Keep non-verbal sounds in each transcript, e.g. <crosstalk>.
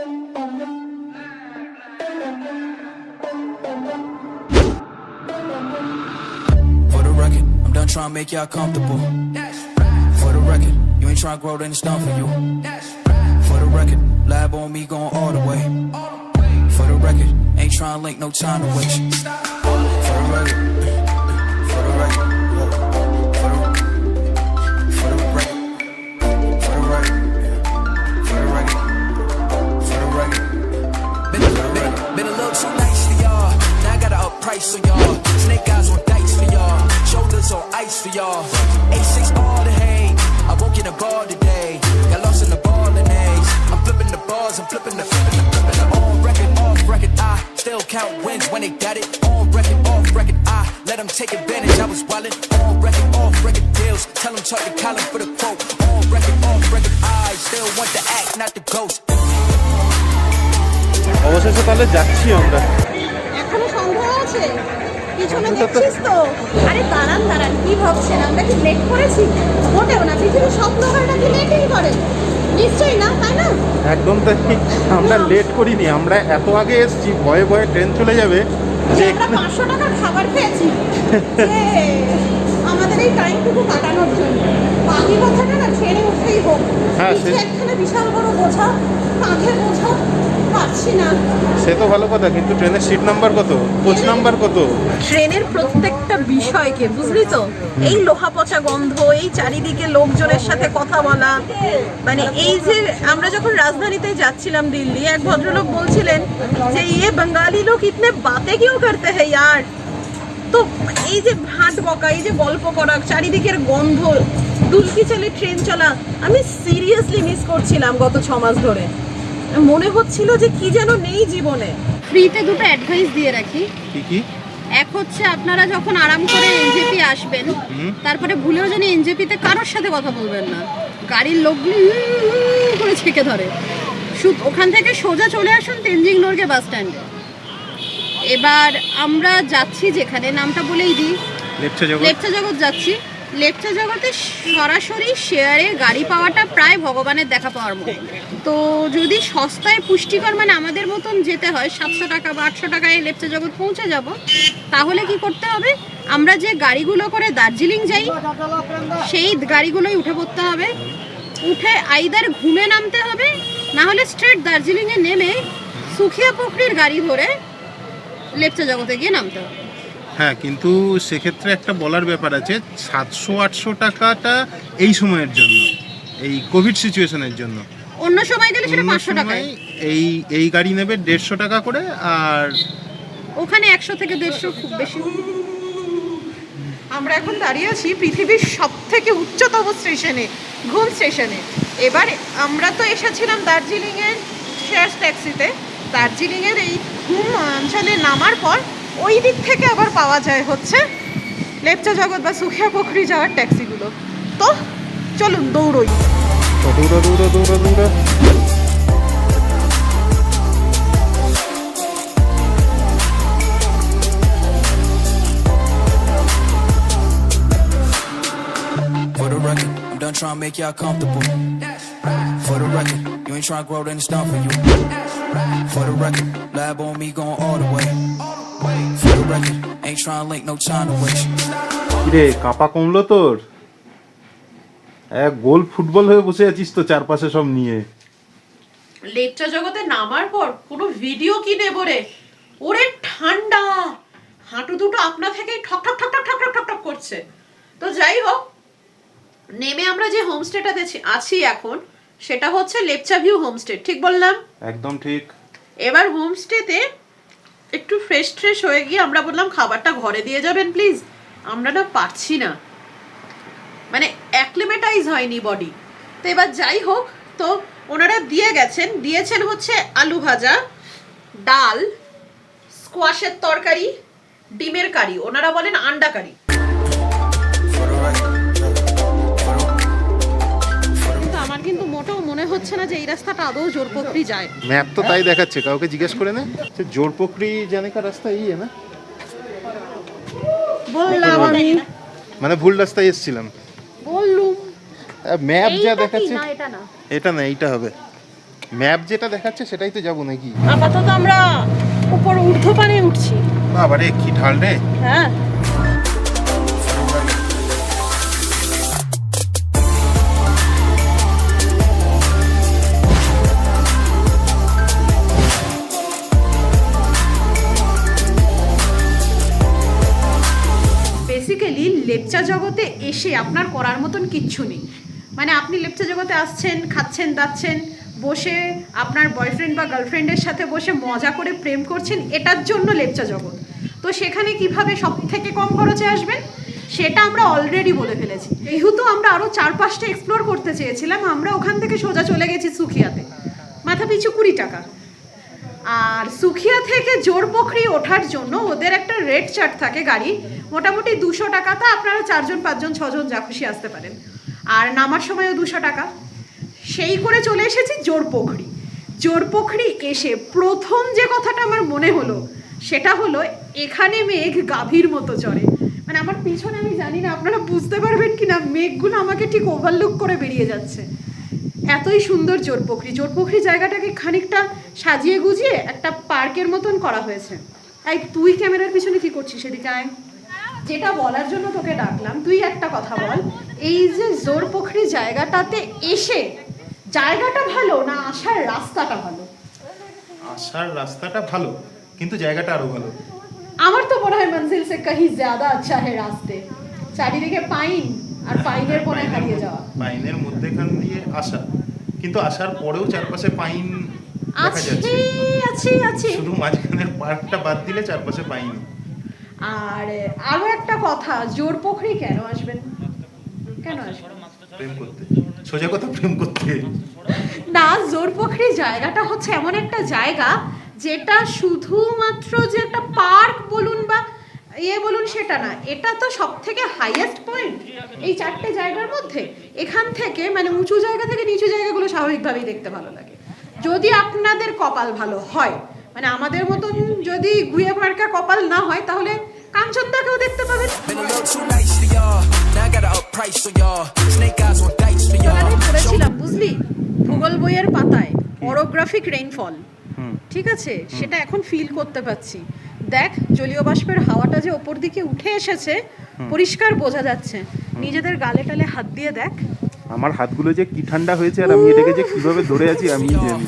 For the record, I'm done trying to make y'all comfortable. For the record, you ain't trying to grow, then it's done for you. For the record, lab on me going all the way. For the record, ain't trying to link, no time to waste. For the record, gotta up price for y'all. Snake eyes on dice for y'all. Shoulders on ice for y'all. A6 all the hate. I woke in the bar today. Got lost in the ball and A's. I'm flipping the bars. I'm flipping the flipping the flipping the on record, off record. I still count wins when they got it. On record, off record. I let them take advantage. I was wildin' on record, off record deals. Tell them talk to Colin for the quote. On record, off record. I still want the act, not the ghost. অবশেষে তাহলে যাচ্ছি আমরা আছে? পিছনে <laughs> দেখছিস তো? আরে দাঁড়ান দাঁড়ান কি ভাবছেন? আমরা কি লেট করেছি? মোটেও না পৃথিবীর সব লোকেরা কি লেটই করে। নিশ্চয়ই না তাই না? একদম তাই। আমরা লেট করিনি আমরা এত আগে এসেছি ভয়ে ভয়ে ট্রেন চলে যাবে যে আমরা পাঁচশো টাকার খাবার খেয়েছি। <laughs> আমাদের এই টাইমটুকু কাটানোর জন্য। বাকি কথাটা না ট্রেনে উঠতেই হোক। হ্যাঁ, বিশাল বড় বোঝা কাঁধে বোঝা পারছি না। সে তো ভালো কথা কিন্তু ট্রেনের সিট নাম্বার কত? কোচ নাম্বার কত? ট্রেনের প্রত্যেকটা বিষয়কে বুঝলি তো? এই লোহা পচা গন্ধ এই চারিদিকে লোকজনের সাথে কথা বলা মানে এই যে আমরা যখন রাজধানীতে যাচ্ছিলাম দিল্লি এক ভদ্রলোক বলছিলেন যে ইয়ে বাঙালি লোক ইতনে বাতে কিউ করতে হ্যাঁ ইয়ার? তো এই যে হাট বকা এই যে গল্প করা চারিদিকের গন্ধ দুলকি চালে ট্রেন চলা আমি সিরিয়াসলি মিস করছিলাম গত ছ মাস ধরে। মনে হচ্ছিল যে কি যেন নেই জীবনে। ফ্রিতে দুটো অ্যাডভাইস দিয়ে রাখি। কি কি? এক হচ্ছে আপনারা যখন আরাম করে এনজেপি আসবেন তারপরে ভুলেও যেন এনজেপিতে কারোর সাথে কথা বলবেন না। গাড়ির লোকগুলো উম করে ছেঁকে ধরে। শুধু ওখান থেকে সোজা চলে আসুন তেনজিং নোরগে বাস স্ট্যান্ডে এবার আমরা যাচ্ছি যেখানে নামটা বলেই দিই। লেপচা জগৎ যাচ্ছি। লেপচা জগতে সরাসরি শেয়ারে গাড়ি পাওয়াটা প্রায় ভগবানের দেখা পাওয়ার মতো। তো যদি সস্তায় পুষ্টিকর মানে আমাদের মতন যেতে হয়, সাতশো টাকা বা আটশো টাকায় লেপচা জগৎ পৌঁছে যাব, তাহলে কি করতে হবে? আমরা যে গাড়িগুলো করে দার্জিলিং যাই, সেই গাড়িগুলোই উঠে পড়তে হবে। উঠে আইদার ঘুমে নামতে হবে, না হলে স্ট্রেট দার্জিলিংয়ে নেমে সুখিয়া পুকুরির গাড়ি ধরে লেপচা জগতে গিয়ে নামতে হবে। হ্যাঁ কিন্তু সেক্ষেত্রে একটা বলার ব্যাপার আছে সাতশো আটশো টাকাটা এই সময়ের জন্য এই কোভিড সিচুয়েশনের জন্য। অন্য সময় গেলে সেটা পাঁচশো টাকায়। এই এই গাড়ি নেবে দেড়শো টাকা করে আর ওখানে একশো থেকে দেড়শো খুব বেশি। আমরা এখন দাঁড়িয়ে আছি পৃথিবীর সব থেকে উচ্চতম স্টেশনে ঘুম স্টেশনে। এবার আমরা তো এসেছিলাম দার্জিলিংয়ের শেয়ার ট্যাক্সিতে। দার্জিলিংয়ের এই ঘুম অঞ্চলে নামার পর ওই দিক থেকে আবার পাওয়া যায় হচ্ছে লেপচা জগৎ বা সুখিয়া পুকুরি যাওয়ার ট্যাক্সিগুলো তো চলুন দৌড়ই দৌড়া দৌড়া দৌড়া দৌড়া For the record, I'm done trying to make y'all comfortable. For the record, you ain't trying to grow, then it's done for you. For the record, lab on me going all the way. record. Ain't trying to link no time to waste. কিরে কাপা কমলো তোর? এক গোল football হয়ে বসে আছিস তো চারপাশে সব নিয়ে। লেকচার জগতে নামার পর কোনো ভিডিও কি নেব রে? ওরে ঠান্ডা! হাঁটু দুটো আপনা থেকেই ঠক ঠক ঠক ঠক ঠক ঠক ঠক করছে। তো যাই হোক নেমে আমরা যে হোমস্টেটাতে আছি এখন সেটা হচ্ছে লেপচা ভিউ হোমস্টে ঠিক বললাম? একদম ঠিক। এবার হোমস্টেতে একটু ফ্রেশ ফ্রেশ হয়ে গিয়ে আমরা বললাম, খাবারটা ঘরে দিয়ে যাবেন প্লিজ আমরা না পারছি না। মানে অ্যাক্লিমেটাইজ হয়নি বডি তো এবার যাই হোক, তো ওনারা দিয়ে গেছেন, দিয়েছেন হচ্ছে আলু ভাজা, ডাল স্কোয়াশের তরকারি, ডিমের কারি। ওনারা বলেন আন্ডা কারি। হচ্ছে না যে এই রাস্তাটা আদৌ জোরপোখরি যায়। ম্যাপ তো তাই দেখাচ্ছে কাউকে জিজ্ঞেস করে নে। সে জোর পকড়ি জানে কা রাস্তা এই না? বললাম আমি। মানে ভুল রাস্তায় এসেছিলাম। বললুম। ম্যাপ যা দেখাচ্ছে না এটা না। এটা না এইটা হবে। ম্যাপ যেটা দেখাচ্ছে সেটাই তো যাব নাকি? আপাতত আমরা উপর ঊর্ধ্বপানে উঠছি। বাবারে কি ঢাল রে। হ্যাঁ। লেপচা জগতে এসে আপনার করার মতন কিচ্ছু নেই। মানে আপনি লেপচা জগতে আসছেন, খাচ্ছেন, দাচ্ছেন, বসে আপনার বয়ফ্রেন্ড বা গার্লফ্রেন্ডের সাথে বসে মজা করে প্রেম করছেন, এটার জন্য লেপচা জগৎ। তো সেখানে কীভাবে সব থেকে কম খরচে আসবেন? সেটা আমরা অলরেডি বলে ফেলেছি। যেহেতু আমরা আরও চার পাঁচটা এক্সপ্লোর করতে চেয়েছিলাম, আমরা ওখান থেকে সোজা চলে গেছি সুখিয়াতে। মাথা পিছু কুড়ি টাকা। আর সুখিয়া থেকে জোরপোখরি ওঠার জন্য ওদের একটা রেট চার্ট থাকে গাড়ি। মোটামুটি দুশো টাকা টাকাতে আপনারা চারজন, পাঁচজন, ছজন যা খুশি আসতে পারেন। আর নামার সময়ও দুশো টাকা। সেই করে চলে এসেছি জোরপোখরি জোরপোখরি এসে প্রথম যে কথাটা আমার মনে হলো, সেটা হলো, এখানে মেঘ গাভীর মতো চড়ে। মানে আমার পিছনে আমি জানি না, আপনারা বুঝতে পারবেন কি না মেঘগুলো আমাকে ঠিক ওভারলুক করে বেরিয়ে যাচ্ছে। এতই সুন্দর জোরপোখরি। জোরপোখরি জায়গাটাকে খানিকটা সাজিয়ে গুজিয়ে একটা পার্কের মতন করা হয়েছে। এই তুই ক্যামেরার পিছনে কি করছিস সেদিকে আয়। যেটা বলার জন্য তোকে ডাকলাম তুই একটা কথা বল। এই যে জোরপোখরি জায়গাটাতে এসে জায়গাটা ভালো না আসার রাস্তাটা ভালো? আসার রাস্তাটা ভালো কিন্তু জায়গাটা আরও ভালো। আমার তো মনে হয় মঞ্জিল সে কাহি জ্যাদা আচ্ছা হে রাস্তে। চারিদিকে পাইন। আর পাইনের পরে হারিয়ে যাওয়া। পাইনের মধ্যেখান দিয়ে আসা। কিন্তু আসার পরেও চারপাশে পাইন দেখা আছে যাচ্ছে। আছে আছে। শুধু মাঝখানের পার্কটা বাদ দিলে চারপাশে পাইন। আর আরও একটা কথা জোর পুকুরি কেন আসবেন? কেন আসবেন? প্রেম করতে। সোজা কথা প্রেম করতে। না জোর পুকুরি জায়গাটা হচ্ছে এমন একটা জায়গা যেটা শুধুমাত্র যে একটা পার্ক বলুন বা ইয়ে বলুন সেটা না এটা তো সব থেকে হাইয়েস্ট পয়েন্ট এই চারটে জায়গার মধ্যে। এখান থেকে মানে উঁচু জায়গা থেকে নিচু জায়গাগুলো স্বাভাবিকভাবেই দেখতে ভালো লাগে। যদি আপনাদের কপাল ভালো হয় মানে আমাদের মতন যদি গুয়ে মার্কা কপাল না হয় তাহলে কাঞ্চনদাকেও দেখতে পাবেন। পড়েছিলাম বুঝলি? ভূগোল বইয়ের পাতায় অরোগ্রাফিক রেইনফল ঠিক আছে? সেটা এখন ফিল করতে পাচ্ছি দেখ জলীয় বাষ্পের হাওয়াটা যে ওপর দিকে উঠে এসেছে পরিষ্কার বোঝা যাচ্ছে। নিজেদের গালে টালে হাত দিয়ে দেখ। আমার হাতগুলো যে কি ঠান্ডা হয়েছে আর আমি এটাকে যে কীভাবে ধরে আছি আমি জানি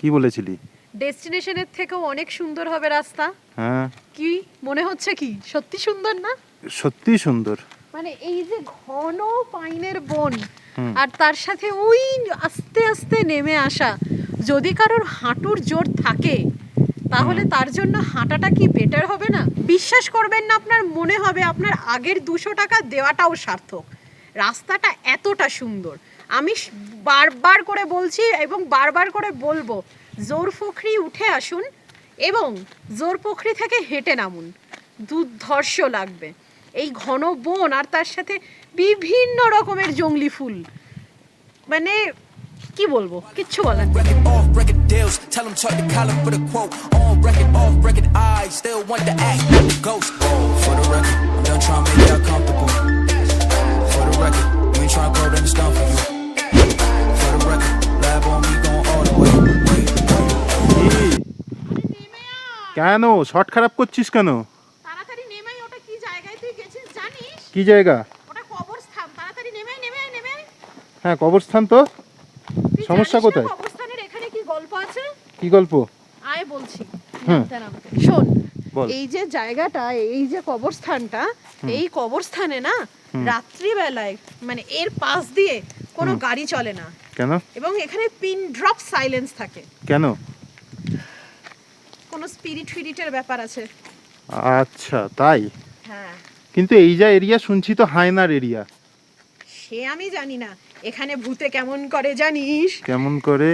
কি বলেছিলি? ডেস্টিনেশনের থেকেও অনেক সুন্দর হবে রাস্তা। হ্যাঁ। কি? মনে হচ্ছে কি? সত্যি সুন্দর না? সত্যি সুন্দর। মানে এই যে ঘন পাইনের বন আর তার সাথে ওই আস্তে আস্তে নেমে আসা যদি কারোর হাঁটুর জোর থাকে তাহলে তার জন্য হাঁটাটা কি বেটার হবে না? বিশ্বাস করবেন না আপনার মনে হবে আপনার আগের দুশো টাকা দেওয়াটাও সার্থক। রাস্তাটা এতটা সুন্দর। আমি বারবার করে বলছি এবং বারবার করে বলব জোরফুখরি উঠে আসুন এবং জোরপুখরি থেকে হেঁটে নামুন। দুর্ধর্ষ লাগবে। এই ঘন বন আর তার সাথে বিভিন্ন রকমের জংলি ফুল। মানে কি বলব? কিচ্ছু বলার নেই। কেন? শর্ট খারাপ করছিস কেন? তাড়াতাড়ি নেমে ওটা কি জায়গায় তুই গেছিস জানিস? কি জায়গা? ওটা কবরস্থান। তাড়াতাড়ি নেমে নেমে নেমে হ্যাঁ কবরস্থান তো। সমস্যা কোথায়? কবরস্থানের এখানে কি গল্প আছে? কি গল্প? আয় বলছি। শোন এই যে জায়গাটা এই যে কবরস্থানটা এই কবরস্থানে না রাত্রিবেলায় মানে এর পাশ দিয়ে কোনো গাড়ি চলে না। কেন? এবং এখানে পিন ড্রপ সাইলেন্স থাকে। কেন? কোনো স্পিরিট ফিরিটের ব্যাপার আছে। আচ্ছা তাই? হ্যাঁ। কিন্তু এই যা এরিয়া শুনছি তো হায়নার এরিয়া সে আমি জানি না। এখানে ভূতে কেমন করে জানিস? কেমন করে?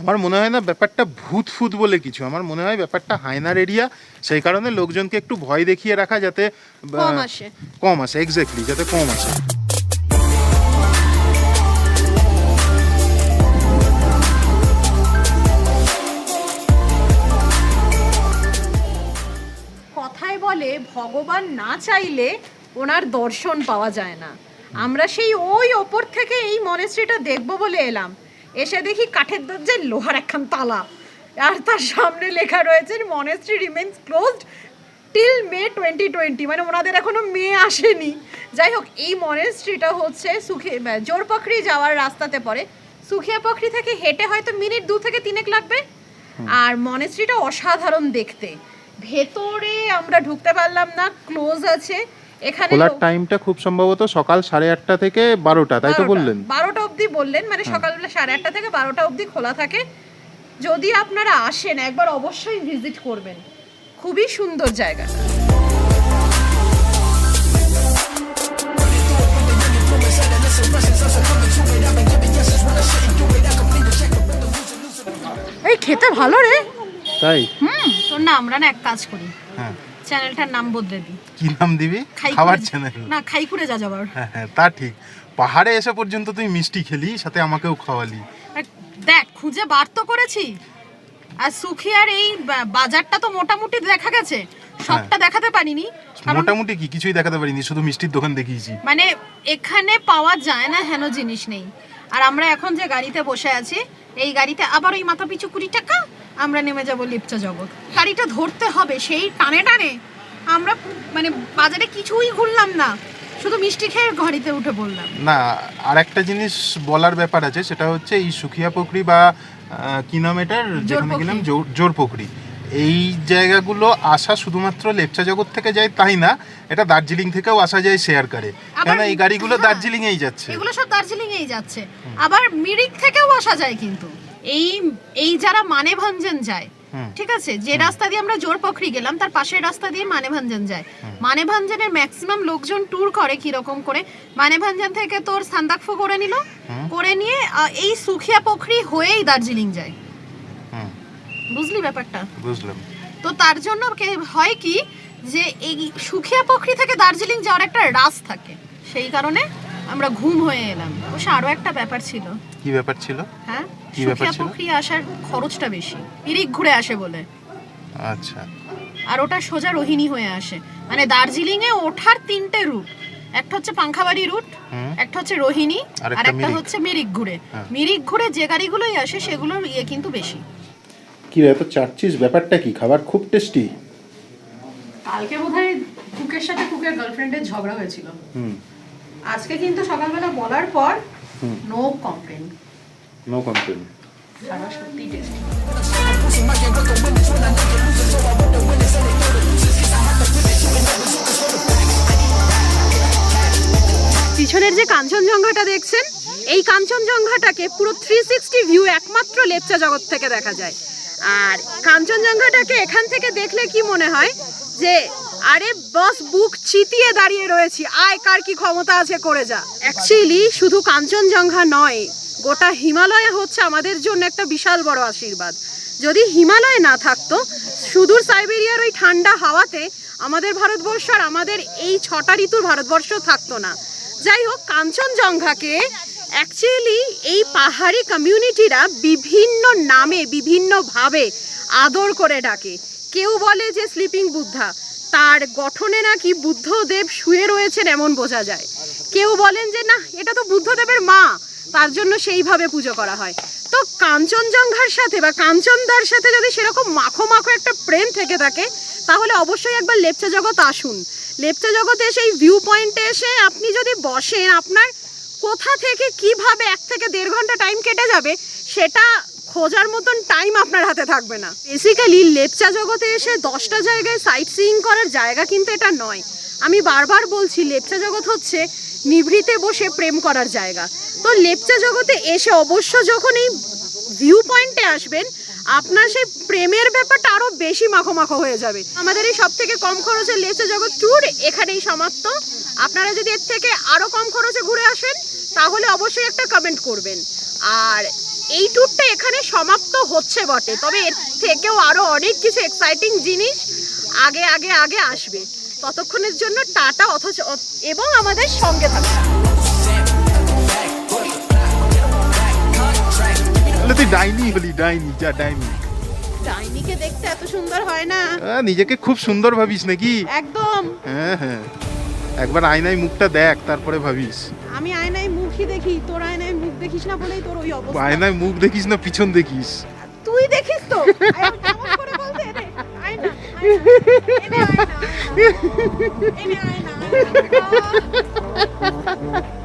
আমার মনে হয় না ব্যাপারটা ভূত ফুত বলে কিছু। আমার মনে হয় ব্যাপারটা হায়নার এরিয়া সেই কারণে লোকজনকে একটু ভয় দেখিয়ে রাখা যাতে কম আসে। কম আসে এক্স্যাক্টলি যাতে কম আসে। ভগবান না চাইলে ওনার দর্শন পাওয়া যায় না। আমরা সেই ওই ওপর থেকে এই মনেস্ট্রিটা দেখব বলে এলাম। এসে দেখি কাঠের দরজায় লোহার একখান তালা। আর তার সামনে লেখা রয়েছে monastery remains closed till May twenty twenty মানে ওনাদের এখনও মে আসেনি। যাই হোক এই মনেস্ট্রিটা হচ্ছে সুখে জোরপখরি যাওয়ার রাস্তাতে পড়ে। সুখিয়া পখরি থেকে হেঁটে হয়তো মিনিট দু থেকে তিনেক লাগবে। আর মনেস্ট্রিটা অসাধারণ দেখতে। ভেতরে আমরা ঢুকতে পারলাম না ক্লোজ আছে। এখানে খোলার টাইমটা খুব সম্ভবত সকাল সাড়ে আটটা থেকে বারোটা তাই তো। বললেন? বারোটা অবধি বললেন মানে সকালবেলা সাড়ে আটটা থেকে বারোটা অবধি খোলা থাকে। যদি আপনারা আসেন একবার অবশ্যই ভিজিট করবেন। খুবই সুন্দর জায়গা। এই খেতে ভালো রে। তাই? হুম তোর না আমরা না এক কাজ করি। হ্যাঁ। চ্যানেলটার নাম বদলে দিই। কি নাম দিবি? খাবার চ্যানেল। না খাই করে যা যাবার। হ্যাঁ হ্যাঁ তা ঠিক। পাহাড়ে এসে পর্যন্ত তুই মিষ্টি খেলি সাথে আমাকেও খাওয়ালি। দেখ খুঁজে বার তো করেছি। আর সুখিয়ার এই বাজারটা তো মোটামুটি দেখা গেছে। সবটা দেখাতে পারিনি। মোটামুটি কি? কিছুই দেখাতে পারিনি শুধু মিষ্টির দোকান দেখিয়েছি। মানে এখানে পাওয়া যায় না হেন জিনিস নেই। আর আমরা এখন যে গাড়িতে বসে আছি এই গাড়িতে আবার ওই মাথা পিছু কুড়ি টাকা? আমরা নেমে যাব লিপ্ত জগৎ। গাড়িটা ধরতে হবে সেই টানে টানে আমরা মানে বাজারে কিছুই ঘুরলাম না শুধু মিষ্টি খেয়ে গাড়িতে উঠে বললাম না আর একটা জিনিস বলার ব্যাপার আছে সেটা হচ্ছে এই সুখিয়া পুকুরি বা কিলোমিটার যেখানে গেলাম জোর পুকুরি। এই জায়গাগুলো আসা শুধুমাত্র লেপচা জগৎ থেকে যায় তাই না এটা দার্জিলিং থেকেও আসা যায় শেয়ার করে। কেন এই গাড়িগুলো হ্যাঁ। দার্জিলিং এই যাচ্ছে। এগুলো সব দার্জিলিং এই যাচ্ছে আবার মিরিক থেকেও আসা যায় কিন্তু। এই এই যারা মানেভাঞ্জন যায় ঠিক আছে? যে রাস্তা দিয়ে আমরা জোর জোরপখরি গেলাম তার পাশের রাস্তা দিয়ে মানেভাঞ্জন যায়। মানেভাঞ্জনের ম্যাক্সিমাম লোকজন ট্যুর করে কি রকম করে? মানেভাঞ্জন থেকে তোর সান্দাকফু করে নিল করে নিয়ে এই সুখিয়া পোখরি হয়েই দার্জিলিং যায়। বুঝলি ব্যাপারটা? বুঝলাম। তো তার জন্য হয় কি? যে এই সুখিয়া পোখরি থেকে দার্জিলিং যাওয়ার একটা রাস থাকে। সেই কারণে আমরা ঘুম হয়ে এলাম। অবশ্য আরও একটা ব্যাপার ছিল। কি ব্যাপার ছিল? হ্যাঁ? কি ব্যাপার ছিল? পোখরি আসার খরচটা বেশি। ইরিক ঘুরে আসে বলে। আচ্ছা। আর ওটা সোজা রোহিণী হয়ে আসে। মানে দার্জিলিং এ ওঠার তিনটে রুট। একটা হচ্ছে পাংখাবাড়ি রুট একটা হচ্ছে রোহিণী আর একটা হচ্ছে মিরিক ঘুরে। হ্যাঁ। মিরিক ঘুরে যে গাড়িগুলোই আসে সেগুলোর ইয়ে কিন্তু বেশি। কি এত চাচ্ছিস ব্যাপারটা কি? খাবার খুব টেস্টি। কালকে বোধহয় কুকের সাথে কুকের গার্লফ্রেন্ডের ঝগড়া হয়েছিল। হুম। আজকে কিন্তু সকালবেলা বলার পর নো কমপ্লেন নো কমপ্লেন খাবার সত্যি টেস্টি পিছনের যে কাঞ্চনজঙ্ঘাটা দেখছেন এই কাঞ্চনজঙ্ঘাটাকে পুরো থ্রি সিক্সটি ভিউ একমাত্র লেপচা জগৎ থেকে দেখা যায়। আর কাঞ্চনজঙ্ঘাটাকে এখান থেকে দেখলে কি মনে হয়? যে আরে বস, বুক চিতিয়ে দাঁড়িয়ে রয়েছি। আয়, কার কি ক্ষমতা আছে, করে যা। অ্যাকচুয়ালি শুধু কাঞ্চনজঙ্ঘা নয়, গোটা হিমালয় হচ্ছে আমাদের জন্য একটা বিশাল বড় আশীর্বাদ। যদি হিমালয় না থাকতো, সুদূর সাইবেরিয়ার ওই ঠান্ডা হাওয়াতে আমাদের ভারতবর্ষ আর আমাদের এই ছটা ঋতুর ভারতবর্ষ থাকতো না। যাই হোক, কাঞ্চনজঙ্ঘাকে অ্যাকচুয়ালি এই পাহাড়ি কমিউনিটিরা বিভিন্ন নামে বিভিন্নভাবে আদর করে ডাকে। কেউ বলে যে স্লিপিং বুদ্ধা তার গঠনে নাকি বুদ্ধদেব শুয়ে রয়েছেন এমন বোঝা যায়। কেউ বলেন যে, না, এটা তো বুদ্ধদেবের মা, তার জন্য সেইভাবে পুজো করা হয়। তো কাঞ্চনজঙ্ঘার সাথে বা কাঞ্চনদার সাথে যদি সেরকম মাখো মাখো একটা প্রেম থেকে থাকে, তাহলে অবশ্যই একবার লেপচা জগৎ আসুন। লেপচা জগতে সেই ভিউ পয়েন্টে এসে আপনি যদি বসেন, আপনার কোথা থেকে কীভাবে এক থেকে দেড় ঘণ্টা টাইম কেটে যাবে, সেটা খোঁজার মতন টাইম আপনার হাতে থাকবে না। বেসিক্যালি লেপচা জগতে এসে দশটা জায়গায় সাইট সিইং করার জায়গা কিন্তু এটা নয়। আমি বারবার বলছি, লেপচা জগৎ হচ্ছে নিভৃতে বসে প্রেম করার জায়গা। তো লেপচা জগতে এসে অবশ্য যখন এই ভিউ পয়েন্টে আসবেন, আপনার সেই প্রেমের ব্যাপারটা আরও বেশি মাখো মাখো হয়ে যাবে। আমাদের এই সব থেকে কম খরচে লেপচা জগৎ ট্যুর এখানেই সমাপ্ত। আপনারা যদি এর থেকে আরও কম খরচে ঘুরে আসেন, তাহলে অবশ্যই একটা কমেন্ট করবেন। আর এই ট্যুরটা এখানে সমাপ্ত হচ্ছে বটে তবে এর থেকেও আরও অনেক কিছু এক্সাইটিং জিনিস আগে আগে আগে আসবে। ততক্ষণের জন্য টাটা অথচ এবং আমাদের সঙ্গে থাকবে তুই ডাইনি ডাইনি যা ডাইনি। ডাইনিকে দেখতে দেখতে এত সুন্দর হয় না। আহ, নিজেকে খুব সুন্দর ভাবিস নাকি? একদম। হ্যাঁ হ্যাঁ। একবার আয়নায় মুখটা দেখ তারপরে ভাবিস। আমি আয়নায় মুখই দেখি তোর আয়নায় মুখ দেখিস না বলেই তোর ওই অবস্থা আয়নায় মুখ দেখিস না পিছন দেখিস তুই দেখিস তো? আয়না, আয়না, আয়না।